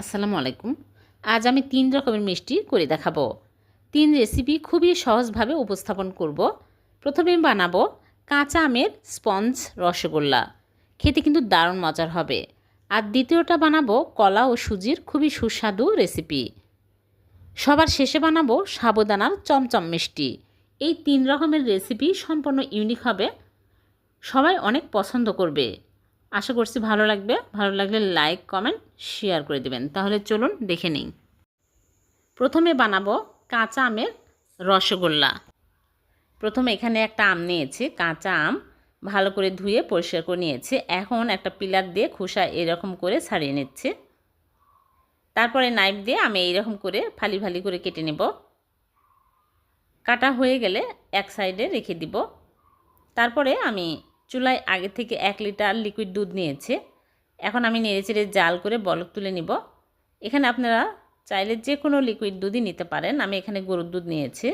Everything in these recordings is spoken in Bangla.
আসসালামু আলাইকুম। আজ আমি তিন রকমের মিষ্টি করে দেখাবো। তিন রেসিপি খুবই সহজভাবে উপস্থাপন করব। প্রথমে বানাবো কাঁচা আমের স্পঞ্জ রসগোল্লা। খেতে কিন্তু দারুণ মজার হবে। আর দ্বিতীয়টা বানাবো কলা ও সুজির খুবই সুস্বাদু রেসিপি সবার শেষে বানাবো সাবুদানার চমচম মিষ্টি। এই তিন রকমের রেসিপি সম্পূর্ণ ইউনিক হবে। সবাই অনেক পছন্দ করবে। আশা করছি ভালো লাগবে। ভালো লাগলে লাইক কমেন্ট শেয়ার করে দেবেন। তাহলে চলুন দেখে নিই। প্রথমে বানাবো কাঁচা আমের রসগোল্লা। প্রথমে এখানে একটা আম নিয়েছি, কাঁচা আম। ভালো করে ধুয়ে পরিষ্কার করে নিয়েছি। এখন একটা পিলার দিয়ে খোসা এরকম করে ছাড়িয়ে নিচ্ছে। তারপরে নাইফ দিয়ে আমি এইরকম করে ফালি ফালি করে কেটে নেব। কাটা হয়ে গেলে এক সাইডে রেখে দিব। তারপরে আমি চুলায় আগে থেকে এক লিটার লিকুইড দুধ নিয়েছে। এখন আমি নেড়ে চেড়ে জাল করে বলক তুলে নিব। এখানে আপনারা চাইলে যে কোনো লিকুইড দুধই নিতে পারেন। আমি এখানে গরুর দুধ নিয়েছি।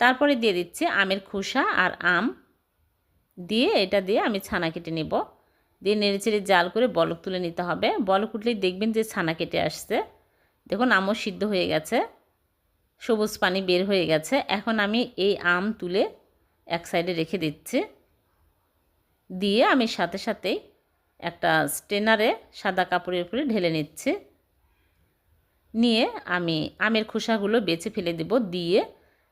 তারপরে দিয়ে দিচ্ছি আমের খোসা আর আম। দিয়ে এটা দিয়ে আমি ছানা কেটে নেব। দিয়ে নেড়ে চেড়ে জাল করে বলক তুলে নিতে হবে। বলক উঠলেই দেখবেন যে ছানা কেটে আসছে। দেখুন, আমও সিদ্ধ হয়ে গেছে। সবুজ পানি বের হয়ে গেছে। এখন আমি এই আম তুলে এক সাইডে রেখে দিচ্ছি। দিয়ে আমি সাথে সাথেই একটা স্টেনারে সাদা কাপড়ের উপরে ঢেলে নিচ্ছি। নিয়ে আমি আমের খোসাগুলো বেছে ফেলে দেব, দিয়ে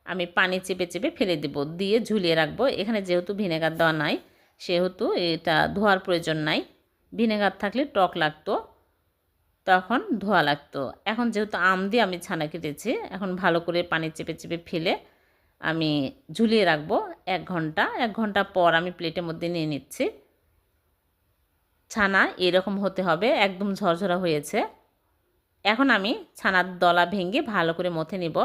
আমি পানি চেপে চেপে ফেলে দেব, দিয়ে ঝুলিয়ে রাখব। এখানে যেহেতু ভিনেগার দেওয়া নাই, সেহেতু এটা ধোয়ার প্রয়োজন নাই। ভিনেগার থাকলে টক লাগতো, তখন ধোয়া লাগতো। এখন যেহেতু আম দিয়ে আমি ছানা কেটেছি, এখন ভালো করে পানি চেপে চেপে ফেলে আমি ঝুলিয়ে রাখব এক ঘণ্টা। এক ঘণ্টা পর আমি প্লেটের মধ্যে নিয়ে নিচ্ছি। ছানা এরকম হতে হবে, একদম ঝরঝরা হয়েছে। এখন আমি ছানার দলা ভেঙে ভালো করে মথে নিব।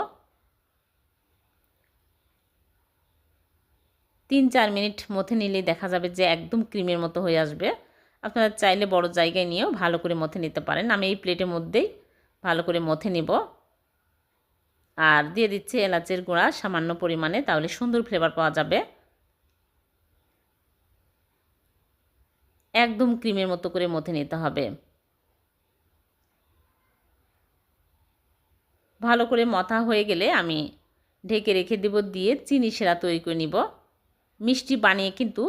তিন চার মিনিট মথে নিলে দেখা যাবে যে একদম ক্রিমের মতো হয়ে আসবে। আপনারা চাইলে বড় জায়গায় নিয়েও ভালো করে মথে নিতে পারেন। আমি এই প্লেটের মধ্যেই ভালো করে মথে নিব। আর দিয়ে দিচ্ছি এলাচের গুঁড়া, সামান্য পরিমাণে, তাহলে সুন্দর ফ্লেভার পাওয়া যাবে। একদম ক্রিমের মতো করে মথে নিতে হবে। ভালো করে মথা হয়ে গেলে আমি ঢেকে রেখে দেব, দিয়ে চিনি সেরা তৈরি করে নিব। মিষ্টি বানিয়ে কিন্তু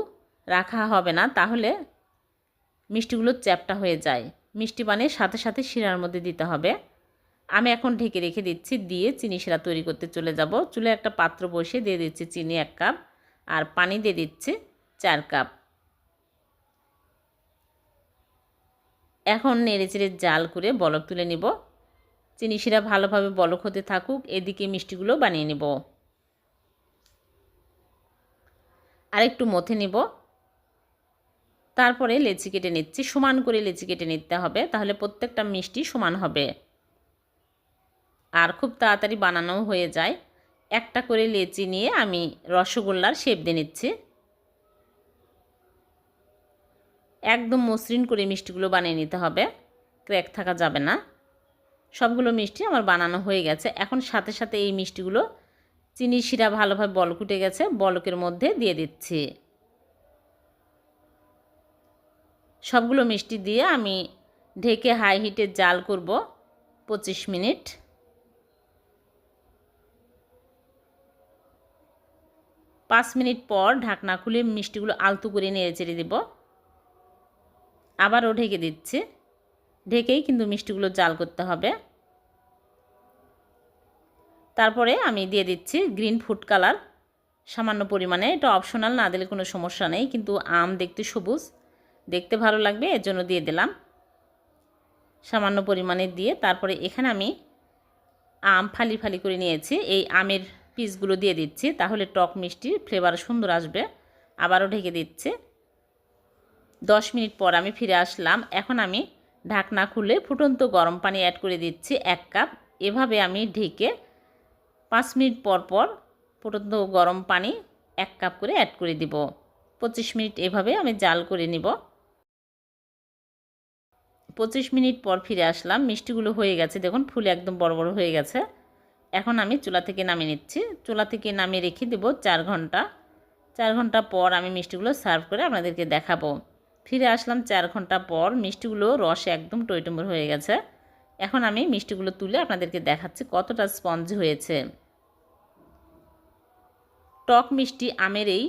রাখা হবে না, তাহলে মিষ্টিগুলো চ্যাপটা হয়ে যায়। মিষ্টি বানিয়ে সাথে সাথে শিরার মধ্যে দিতে হবে। আমি এখন ঢেকে রেখে দিচ্ছি, দিয়ে চিনি শিরা তৈরি করতে চলে যাব। চুলে একটা পাত্র বসিয়ে দিয়ে দিচ্ছি চিনি এক কাপ, আর পানি দিয়ে দিচ্ছি চার কাপ। এখন নেড়ে চেড়ে জাল করে বলক তুলে নিব। চিনি শিরা ভালোভাবে বলক হতে থাকুক, এদিকে মিষ্টিগুলো বানিয়ে নিব। আরেকটু মথে নিব। তারপরে লেচি কেটে নিচ্ছি। সমান করে লেচি কেটে নিতে হবে, তাহলে প্রত্যেকটা মিষ্টি সমান হবে। আর খুব তাড়াতাড়ি বানানো হয়ে যায়। একটা করে লেচি নিয়ে আমি রসগোল্লার শেপ দিয়ে নিচ্ছি। একদম মসৃণ করে মিষ্টিগুলো বানিয়ে নিতে হবে। ক্র্যাক থাকা যাবে না। সবগুলো মিষ্টি আমার বানানো হয়ে গেছে। এখন সাথে সাথে এই মিষ্টিগুলো চিনি শিরা ভালোভাবে বলক উঠে গেছে। বলকের মধ্যে দিয়ে দিচ্ছি। সবগুলো মিষ্টি দিয়ে আমি ঢেকে হাই হিটে জাল করব পঁচিশ মিনিট। পাঁচ মিনিট পর ঢাকনা খুলে মিষ্টিগুলো আলতু করে নেড়ে চেড়ে দেব। আবারও ঢেকে দিচ্ছে। ঢেকেই কিন্তু মিষ্টিগুলো জাল করতে হবে। তারপরে আমি দিয়ে দিচ্ছি গ্রিন ফুড কালার। সামান্য পরিমাণে, এটা অপশনাল, না দিলে কোনো সমস্যা নেই, কিন্তু আম দেখতে সবুজ। দেখতে ভালো লাগবে, এর জন্য দিয়ে দিলাম। সামান্য পরিমাণে দিয়ে তারপরে এখানে আমি আম ফালি ফালি করে নিয়েছি। এই আমের পিসগুলো দিয়ে দিচ্ছি, তাহলে টক মিষ্টির ফ্লেভার সুন্দর আসবে। আবারও ঢেকে দিচ্ছে। দশ মিনিট পর আমি ফিরে আসলাম। এখন আমি ঢাকনা খুলে ফুটন্ত গরম পানি অ্যাড করে দিচ্ছি এক কাপ এভাবে আমি ঢেকে পাঁচ মিনিট পর পর ফুটন্ত গরম পানি এক কাপ করে অ্যাড করে দিব। পঁচিশ মিনিট এভাবে আমি জাল করে নিব। পঁচিশ মিনিট পর ফিরে আসলাম। মিষ্টিগুলো হয়ে গেছে। দেখুন, ফুলে একদম বড় বড় হয়ে গেছে। এখন আমি চুলা থেকে নামিয়ে নিচ্ছি। চুলা থেকে নামিয়ে রেখে দেবো চার ঘণ্টা। চার ঘণ্টা পর আমি মিষ্টিগুলো সার্ভ করে আপনাদেরকে দেখাবো। ফিরে আসলাম চার ঘণ্টা পর, মিষ্টিগুলো রসে একদম টইটম্বর হয়ে গেছে। এখন আমি মিষ্টিগুলো তুলে আপনাদেরকে দেখাচ্ছি কতটা স্পঞ্জ হয়েছে। টক মিষ্টি আমের এই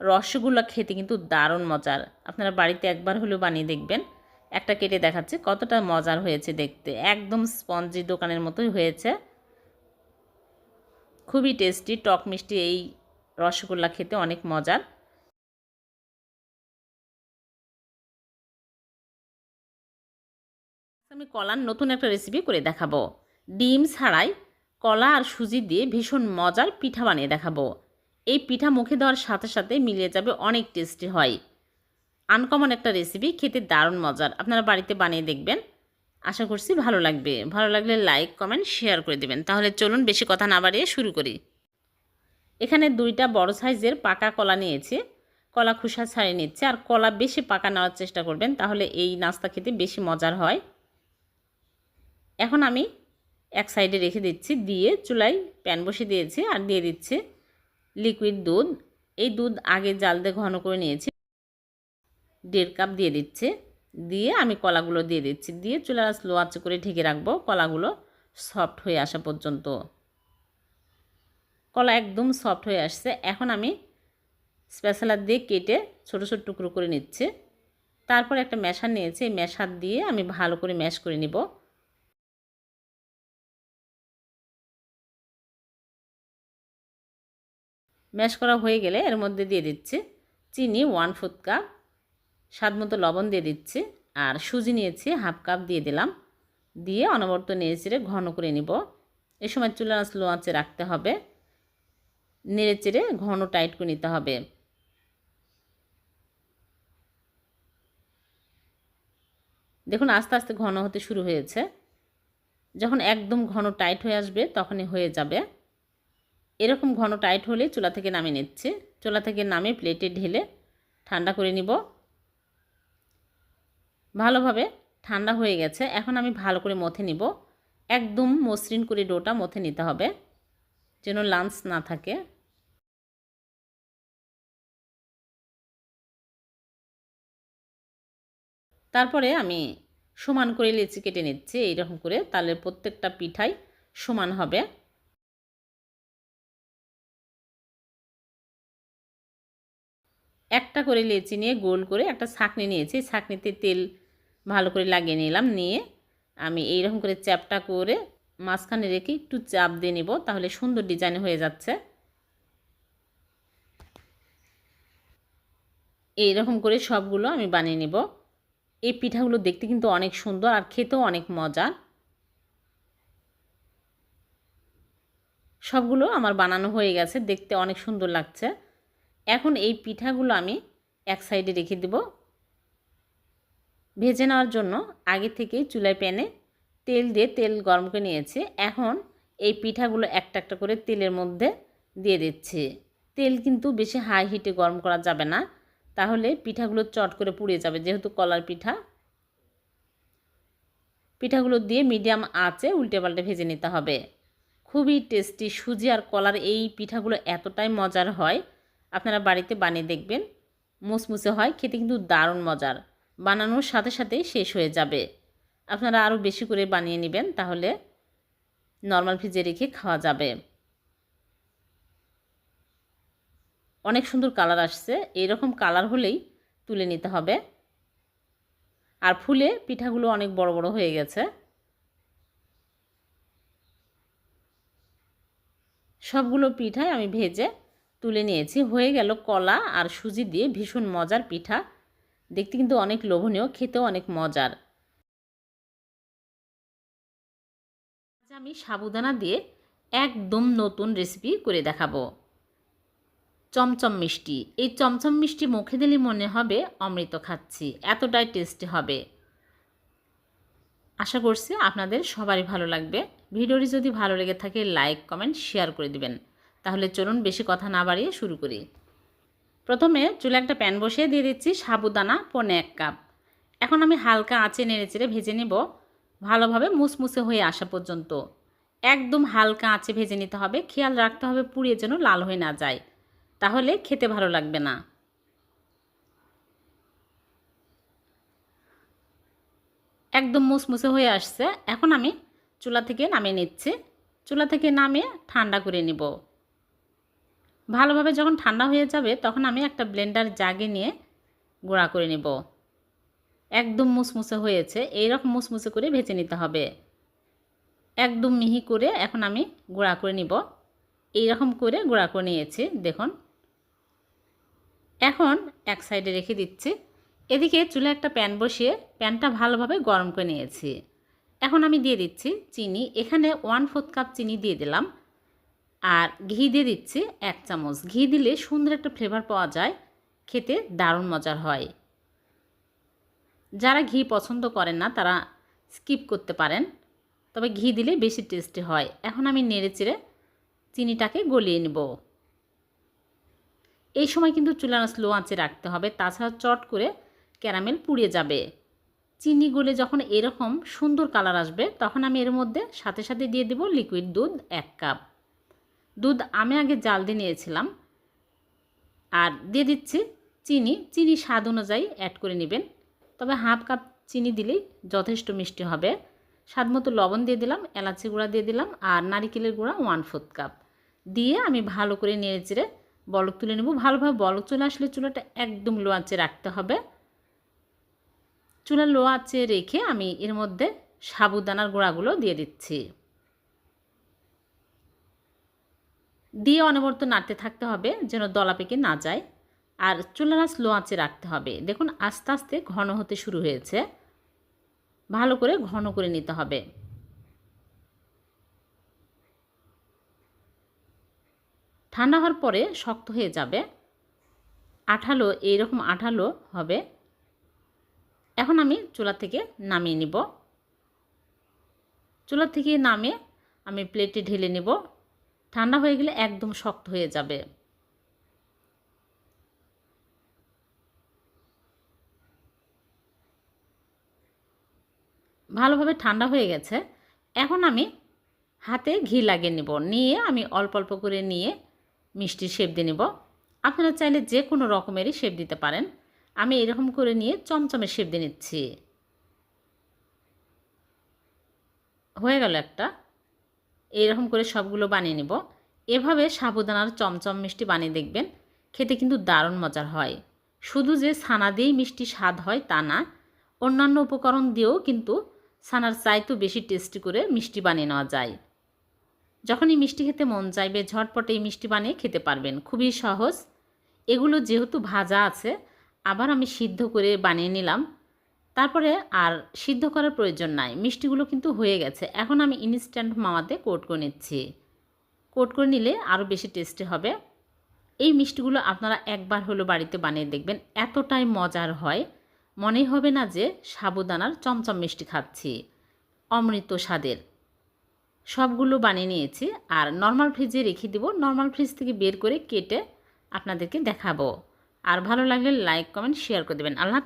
রসগোল্লা খেতে কিন্তু দারুণ মজার। আপনারা বাড়িতে একবার হলেও বানিয়ে দেখবেন। একটা কেটে দেখাচ্ছে কতটা মজার হয়েছে দেখতে। একদম স্পঞ্জি দোকানের মতোই হয়েছে। খুবই টেস্টি, টক মিষ্টি এই রসগোল্লা খেতে অনেক মজার। আমি কলার নতুন একটা রেসিপি করে দেখাবো। ডিম ছাড়াই কলা আর সুজি দিয়ে ভীষণ মজার পিঠা বানিয়ে দেখাবো। এই পিঠা মুখে দেওয়ার সাথে সাথে মিলিয়ে যাবে অনেক টেস্টি হয়। আনকমন একটা রেসিপি খেতে দারুণ মজার। আপনারা বাড়িতে বানিয়ে দেখবেন। আশা করছি ভালো লাগবে। ভালো লাগলে লাইক কমেন্ট শেয়ার করে দেবেন। তাহলে চলুন বেশি কথা না বাড়িয়ে শুরু করি। এখানে দুইটা বড় সাইজের পাকা কলা নিয়েছি। কলা খোসা ছাড়িয়ে নিচ্ছে। আর কলা বেশি পাকা নেওয়ার চেষ্টা করবেন, তাহলে এই নাস্তা খেতে বেশি মজার হয়। এখন আমি এক সাইডে রেখে দিচ্ছি, দিয়ে চুলায় প্যান বসে দিয়েছি আর দিয়ে দিচ্ছে লিকুইড দুধ। এই দুধ আগে জাল দিয়ে ঘন করে নিয়েছি। দেড় কাপ দিয়ে দিচ্ছে। দিয়ে আমি কলাগুলো দিয়ে দিচ্ছি। দিয়ে চুলা স্লো আঁচে করে ঢেকে রাখব। কলাগুলো সফট হয়ে আসা পর্যন্ত। কলা একদম সফট হয়ে আসছে। এখন আমি স্পেশালার দিয়ে কেটে ছোটো ছোটো টুকরো করে নিচ্ছে। তারপর একটা ম্যাশার নিয়েছি। এই ম্যাশার দিয়ে আমি ভালো করে ম্যাশ করে নিব। ম্যাশ করা হয়ে গেলে এর মধ্যে দিয়ে দিচ্ছি চিনি ওয়ান ফোর্থ কাপ স্বাদ মতো লবণ দিয়ে দিচ্ছি আর সুজি নিয়েছি, হাফ কাপ দিয়ে দিলাম। দিয়ে অনবর্ত নেড়ে ঘন করে নিব। এ সময় চুলা স্লো আঁচে রাখতে হবে। নেড়ে চেড়ে ঘন টাইট করে নিতে হবে। দেখুন, আস্তে আস্তে ঘন হতে শুরু হয়েছে। যখন একদম ঘন টাইট হয়ে আসবে, তখনই হয়ে যাবে। এরকম ঘন টাইট হলে চুলা থেকে নামিয়ে নিচ্ছে। চুলা থেকে নামে প্লেটে ঢেলে ঠান্ডা করে নিব। ভালোভাবে ঠান্ডা হয়ে গেছে। এখন আমি ভালো করে মথে নিব। একদম মসৃণ করে ডোটা মথে নিতে হবে, যেন লাঞ্চ না থাকে। তারপরে আমি সমান করে লেচি কেটে নিচ্ছি, এইরকম করে। তাহলে প্রত্যেকটা পিঠাই সমান হবে। একটা করে লেচি নিয়ে গোল করে একটা ছাঁকনি নিয়েছি। ছাঁকনিতে তেল ভালো করে লাগিয়ে নিলাম। নিয়ে আমি এইরকম করে চ্যাপটা করে মাঝখানে রেখে একটু চাপ দিয়ে নেব, তাহলে সুন্দর ডিজাইন হয়ে যাচ্ছে। এইরকম করে সবগুলো আমি বানিয়ে নেব। এই পিঠাগুলো দেখতে কিন্তু অনেক সুন্দর আর খেতেও অনেক মজা। সবগুলো আমার বানানো হয়ে গেছে, দেখতে অনেক সুন্দর লাগছে। এখন এই পিঠাগুলো আমি এক সাইডে রেখে দেব। ভেজে নেওয়ার জন্য আগে থেকেই চুলায় প্যানে তেল দিয়ে তেল গরম করে নিয়েছি। এখন এই পিঠাগুলো একটা একটা করে তেলের মধ্যে দিয়ে দিচ্ছি। তেল কিন্তু বেশি হাই হিটে গরম করা যাবে না। তাহলে পিঠাগুলো চট করে পুড়ে যাবে, যেহেতু কলার পিঠা। পিঠাগুলো দিয়ে মিডিয়াম আঁচে উল্টে পাল্টে ভেজে নিতে হবে। খুবই টেস্টি সুজি আর কলার এই পিঠাগুলো এতটাই মজার হয়। আপনারা বাড়িতে বানিয়ে দেখবেন, মুসমুসে হয়, খেতে কিন্তু দারুণ মজার। বানানোর সাথে সাথেই শেষ হয়ে যাবে। আপনারা আরও বেশি করে বানিয়ে নেবেন, তাহলে নর্মাল ফ্রিজে রেখে খাওয়া যাবে। অনেক সুন্দর কালার আসছে, এরকম কালার হলেই তুলে নিতে হবে। আর ফুলে পিঠাগুলো অনেক বড় বড় হয়ে গেছে। সবগুলো পিঠাই আমি ভেজে তুলে নিয়েছি। হয়ে গেল কলা আর সুজি দিয়ে ভীষণ মজার পিঠা। দেখতে কিন্তু অনেক লোভনীয়, খেতেও অনেক মজার। আমি সাবুদানা দিয়ে একদম নতুন রেসিপি করে দেখাবো। চমচম মিষ্টি। এই চমচম মিষ্টি মুখে দিলে মনে হবে অমৃত খাচ্ছি, এতটাই টেস্টি হবে। আশা করছি আপনাদের সবারই ভালো লাগবে। ভিডিওটি যদি ভালো লেগে থাকে লাইক কমেন্ট শেয়ার করে দিবেন। তাহলে চলুন বেশি কথা না বাড়িয়ে শুরু করি। প্রথমে চুলে একটা প্যান বসিয়ে দিয়ে দিচ্ছি সাবুদানা, পনে এক কাপ। এখন আমি হালকা আঁচে নেড়ে চেড়ে ভেজে নেব, ভালোভাবে মুসমুসে হয়ে আসা পর্যন্ত। একদম হালকা আঁচে ভেজে নিতে হবে, খেয়াল রাখতে হবে পুড়িয়ে যেন লাল হয়ে না যায়, তাহলে খেতে ভালো লাগবে না। একদম মুসমুসে হয়ে আসছে, এখন আমি চুলা থেকে নামিয়ে নিচ্ছি। চুলা থেকে নামিয়ে ঠান্ডা করে নিব। ভালোভাবে যখন ঠান্ডা হয়ে যাবে, তখন আমি একটা ব্লেন্ডার জাগে নিয়ে গুঁড়া করে নেব। একদম মুসমুসে হয়েছে, এইরকম মুসমুসে করে ভেজে নিতে হবে। একদম মিহি করে এখন আমি গুঁড়া করে নিব। এইরকম করে গুঁড়া করে নিয়েছি, দেখুন। এখন এক সাইডে রেখে দিচ্ছি। এদিকে চুলে একটা প্যান বসিয়ে প্যানটা ভালোভাবে গরম করে নিয়েছি। এখন আমি দিয়ে দিচ্ছি চিনি। এখানে ওয়ান ফোর্থ কাপ চিনি দিয়ে দিলাম। আর ঘি দিয়ে দিচ্ছি এক চামচ। ঘি দিলে সুন্দর একটা ফ্লেভার পাওয়া যায়, খেতে দারুণ মজার হয়। যারা ঘি পছন্দ করেন না, তারা স্কিপ করতে পারেন। তবে ঘি দিলে বেশি টেস্টি হয়। এখন আমি নেড়ে চেড়ে চিনিটাকে গলিয়ে নেব। এই সময় কিন্তু চুলা স্লো আঁচে রাখতে হবে, তাছাড়া চট করে ক্যারামেল পুড়িয়ে যাবে। চিনি গলে যখন এরকম সুন্দর কালার আসবে, তখন আমি এর মধ্যে সাথে সাথে দিয়ে দেব লিকুইড দুধ এক কাপ দুধ আমি আগে জাল দিয়ে নিয়েছিলাম। আর দিয়ে দিচ্ছি চিনি। চিনি স্বাদ অনুযায়ী অ্যাড করে নেবেন। তবে হাফ কাপ চিনি দিলেই যথেষ্ট মিষ্টি হবে। স্বাদ মতো লবণ দিয়ে দিলাম, এলাচি গুঁড়া দিয়ে দিলাম আর নারিকেলের গুঁড়া ওয়ান ফোর্থ কাপ দিয়ে আমি ভালো করে নেড়ে চেড়ে বলক তুলে নেব। ভালোভাবে বলক চলে আসলে চুলাটা একদম লো আঁচে রাখতে হবে। চুলা লো আঁচে রেখে আমি এর মধ্যে সাবুদানার গুঁড়াগুলো দিয়ে দিচ্ছি। দিয়ে অনবরত নাড়তে থাকতে হবে যেন দলা পেকে না যায়। আর চুলার লো আঁচে রাখতে হবে। দেখুন, আস্তে আস্তে ঘন হতে শুরু হয়েছে। ভালো করে ঘন করে নিতে হবে। ঠান্ডা হওয়ার পরে শক্ত হয়ে যাবে। আঠালো, এইরকম আঠালো হবে। এখন আমি চুলা থেকে নামিয়ে নিব। চুলা থেকে নামিয়ে আমি প্লেটে ঢেলে নেব। ঠান্ডা হয়ে গেলে একদম শক্ত হয়ে যাবে। ভালোভাবে ঠান্ডা হয়ে গেছে। এখন আমি হাতে ঘি লাগিয়ে নেব। নিয়ে আমি অল্প অল্প করে নিয়ে মিষ্টির শেপ দিয়ে নিব। আপনারা চাইলে যে কোনো রকমেরই শেপ দিতে পারেন। আমি এরকম করে নিয়ে চমচমের শেপ দিয়ে নিচ্ছি। হয়ে গেল একটা। এরকম করে সবগুলো বানিয়ে নেব। এভাবে সাবুদানার চমচম মিষ্টি বানিয়ে দেখবেন। খেতে কিন্তু দারুণ মজার হয়। শুধু যে ছানা দিয়েই মিষ্টি স্বাদ হয় তা না, অন্যান্য উপকরণ দিয়েও কিন্তু ছানার চাইতেও বেশি টেস্টি করে মিষ্টি বানিয়ে নেওয়া যায়। যখনই মিষ্টি খেতে মন চাইবে, ঝটপট এই মিষ্টি বানিয়ে খেতে পারবেন। খুবই সহজ। এগুলো যেহেতু ভাজা আছে, আবার আমি সিদ্ধ করে বানিয়ে নিলাম। তারপরে আর সিদ্ধ করার প্রয়োজন নাই। মিষ্টিগুলো কিন্তু হয়ে গেছে। এখন আমি ইনস্ট্যান্ট মামাতে কোট করে নিচ্ছি। কোট করে নিলে আরও বেশি টেস্টি হবে। এই মিষ্টিগুলো আপনারা একবার হলো বাড়িতে বানিয়ে দেখবেন। এতটাই মজার হয়। মনে হবে না যে সাবুদানার চমচম মিষ্টি খাচ্ছি। অমৃত স্বাদের। সবগুলো বানিয়ে নিয়েছি আর নর্মাল ফ্রিজে রেখে দেব। নর্মাল ফ্রিজ থেকে বের করে কেটে আপনাদেরকে দেখাবো। আর ভালো লাগলে লাইক কমেন্ট শেয়ার করে দেবেন। আল্লাহ